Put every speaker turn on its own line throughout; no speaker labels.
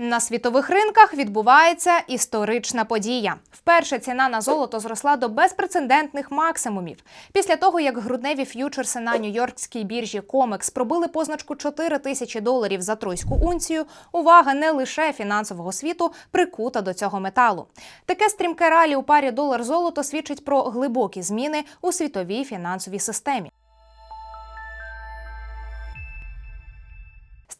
На світових ринках відбувається історична подія. Вперше ціна на золото зросла до безпрецедентних максимумів. Після того, як грудневі ф'ючерси на нью-йоркській біржі COMEX пробили позначку 4 тисячі доларів за тройську унцію, увага не лише фінансового світу прикута до цього металу. Таке стрімке ралі у парі долар-золото свідчить про глибокі зміни у світовій фінансовій системі.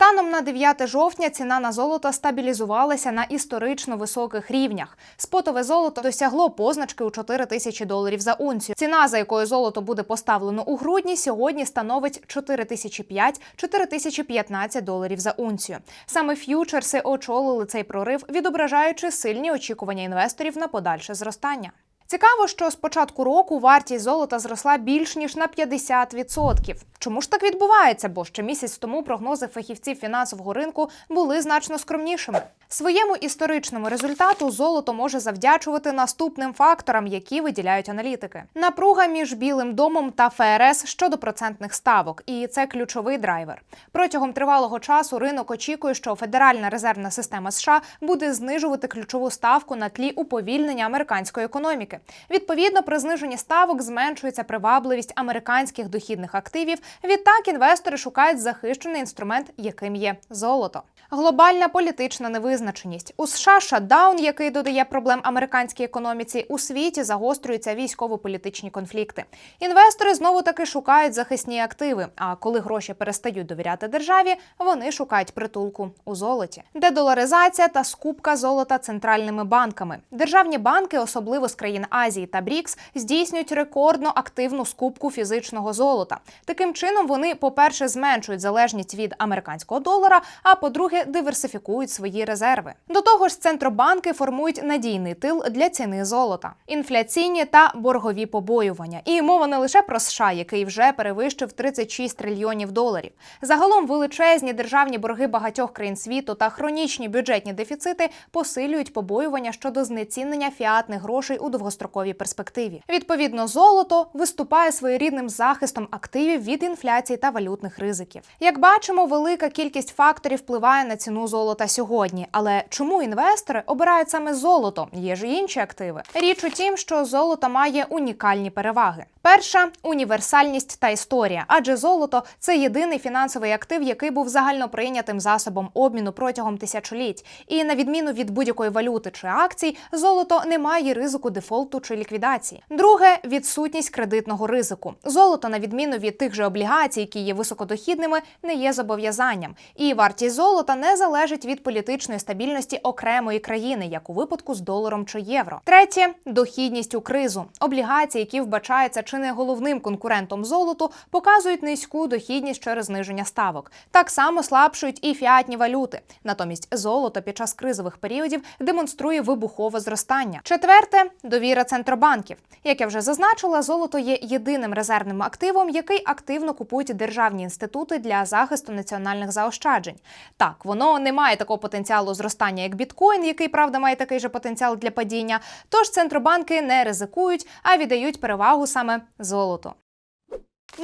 Станом на 9 жовтня ціна на золото стабілізувалася на історично високих рівнях. Спотове золото досягло позначки у 4 тисячі доларів за унцію. Ціна, за якою золото буде поставлено у грудні, сьогодні становить 4005-4015 доларів за унцію. Саме ф'ючерси очолили цей прорив, відображаючи сильні очікування інвесторів на подальше зростання. Цікаво, що з початку року вартість золота зросла більш ніж на 50%. Чому ж так відбувається? Бо ще місяць тому прогнози фахівців фінансового ринку були значно скромнішими. Своєму історичному результату золото може завдячувати наступним факторам, які виділяють аналітики: напруга між Білим домом та ФРС щодо процентних ставок, і це ключовий драйвер. Протягом тривалого часу ринок очікує, що Федеральна резервна система США буде знижувати ключову ставку на тлі уповільнення американської економіки. Відповідно, при зниженні ставок зменшується привабливість американських дохідних активів. Відтак інвестори шукають захищений інструмент, яким є золото. Глобальна політична невизначеність у США шатдаун, який додає проблем американській економіці, у світі загострюються військово-політичні конфлікти. Інвестори знову таки шукають захисні активи. А коли гроші перестають довіряти державі, вони шукають притулку у золоті. Дедоларизація та скупка золота центральними банками. Державні банки, особливо з країн Азії та БРІКС, здійснюють рекордно активну скупку фізичного золота. Таким чином вони, по-перше, зменшують залежність від американського долара, а по-друге, диверсифікують свої резерви. До того ж, центробанки формують надійний тил для ціни золота, інфляційні та боргові побоювання. І мова не лише про США, який вже перевищив 36 трильйонів доларів. Загалом величезні державні борги багатьох країн світу та хронічні бюджетні дефіцити посилюють побоювання щодо знецінення фіатних грошей у довгостроковій перспективі. Відповідно, золото виступає своєрідним захистом активів від інфляції та валютних ризиків. Як бачимо, велика кількість факторів впливає на ціну золота сьогодні. Але чому інвестори обирають саме золото? Є ж інші активи. Річ у тім, що золото має унікальні переваги. Перша універсальність та історія, адже золото це єдиний фінансовий актив, який був загальноприйнятим засобом обміну протягом тисячоліть. І на відміну від будь-якої валюти чи акцій, золото не має ризику дефолту чи ліквідації. Друге відсутність кредитного ризику. Золото, на відміну від тих же облігацій, які є високодохідними, не є зобов'язанням. І вартість золота не залежить від політичної стабільності окремої країни, як у випадку з доларом чи євро. Третє дохідність у кризу. Облігації, які вбачаються чи не головним конкурентом золоту, показують низьку дохідність через зниження ставок. Так само слабшують і фіатні валюти. Натомість золото під час кризових періодів демонструє вибухове зростання. Четверте довіра центробанків. Як я вже зазначила, золото є єдиним резервним активом, який активно купують державні інститути для захисту національних заощаджень. Так, воно не має такого потенціалу зростання, як біткоін, який правда має такий же потенціал для падіння. Тож центробанки не ризикують, а віддають перевагу саме золоту.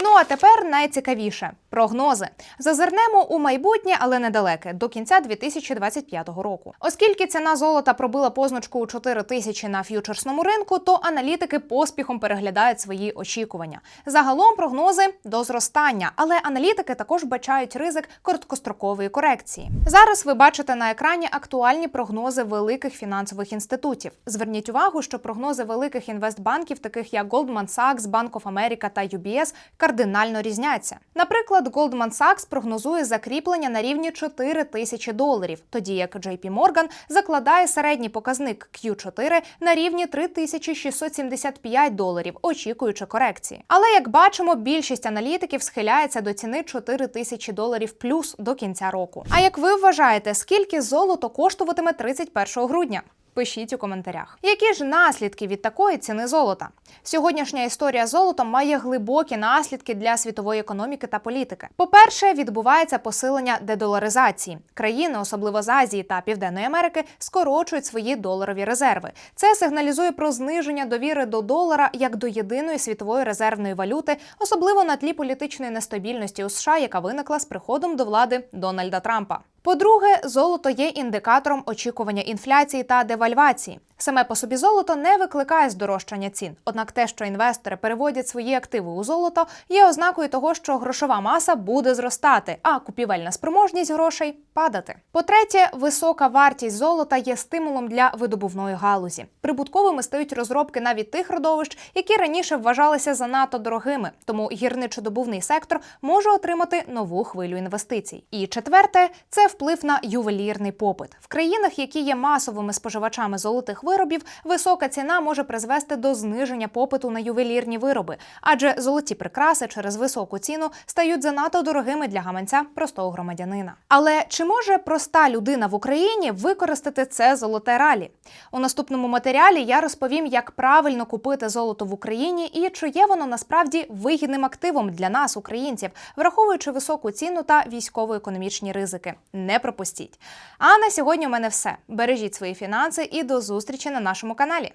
Ну а тепер найцікавіше прогнози. Зазирнемо у майбутнє, але недалеке, до кінця 2025 року. Оскільки ціна золота пробила позначку у 4 тисячі на ф'ючерсному ринку, то аналітики поспіхом переглядають свої очікування. Загалом прогнози до зростання, але аналітики також бачають ризик короткострокової корекції. Зараз ви бачите на екрані актуальні прогнози великих фінансових інститутів. Зверніть увагу, що прогнози великих інвестбанків, таких як Goldman Sachs, Bank of America та UBS, кардинально різняться. Наприклад, Goldman Sachs прогнозує закріплення на рівні 4 тисячі доларів, тоді як JP Morgan закладає середній показник Q4 на рівні 3675 доларів, очікуючи корекції. Але як бачимо, більшість аналітиків схиляється до ціни 4 тисячі доларів плюс до кінця року. А як ви вважаєте, скільки золото коштуватиме 31 грудня? Пишіть у коментарях, які ж наслідки від такої ціни золота. Сьогоднішня історія з золотом має глибокі наслідки для світової економіки та політики. По-перше, відбувається посилення дедоларизації. Країни, особливо з Азії та Південної Америки, скорочують свої доларові резерви. Це сигналізує про зниження довіри до долара як до єдиної світової резервної валюти, особливо на тлі політичної нестабільності у США, яка виникла з приходом до влади Дональда Трампа. По-друге, золото є індикатором очікування інфляції та девальвації. Саме по собі золото не викликає здорожчання цін. Однак те, що інвестори переводять свої активи у золото, є ознакою того, що грошова маса буде зростати, а купівельна спроможність грошей падати. По-третє, висока вартість золота є стимулом для видобувної галузі. Прибутковими стають розробки навіть тих родовищ, які раніше вважалися занадто дорогими. Тому гірничодобувний сектор може отримати нову хвилю інвестицій. І четверте це вплив на ювелірний попит в країнах, які є масовими споживачами золотих виробів. Висока ціна може призвести до зниження попиту на ювелірні вироби, адже золоті прикраси через високу ціну стають занадто дорогими для гаманця простого громадянина. Але чи може проста людина в Україні використати це золоте ралі? У наступному матеріалі я розповім, як правильно купити золото в Україні і чи є воно насправді вигідним активом для нас, українців, враховуючи високу ціну та військово-економічні ризики. Не пропустіть. А на сьогодні у мене все. Бережіть свої фінанси і до зустрічі на нашому каналі.